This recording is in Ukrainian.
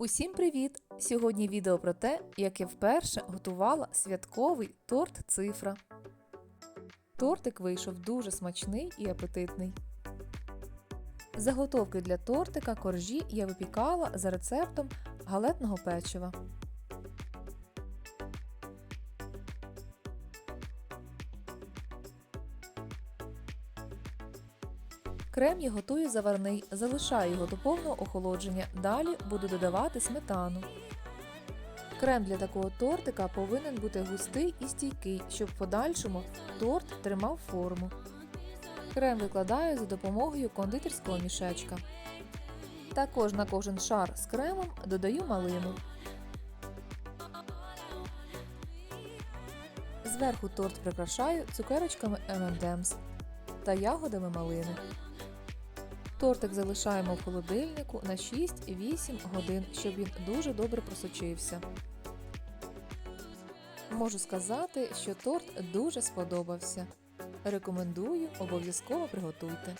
Усім привіт! Сьогодні відео про те, як я вперше готувала святковий торт цифра. Тортик вийшов дуже смачний і апетитний. Заготовки для тортика коржі я випікала за рецептом галетного печива. Крем я готую заварний, залишаю його до повного охолодження. Далі буду додавати сметану. Крем для такого тортика повинен бути густий і стійкий, щоб в подальшому торт тримав форму. Крем викладаю за допомогою кондитерського мішечка. Також на кожен шар з кремом додаю малину. Зверху торт прикрашаю цукерочками M&M's та ягодами малини. Тортик залишаємо в холодильнику на 6-8 годин, щоб він дуже добре просочився. Можу сказати, що торт дуже сподобався. Рекомендую, обов'язково приготуйте.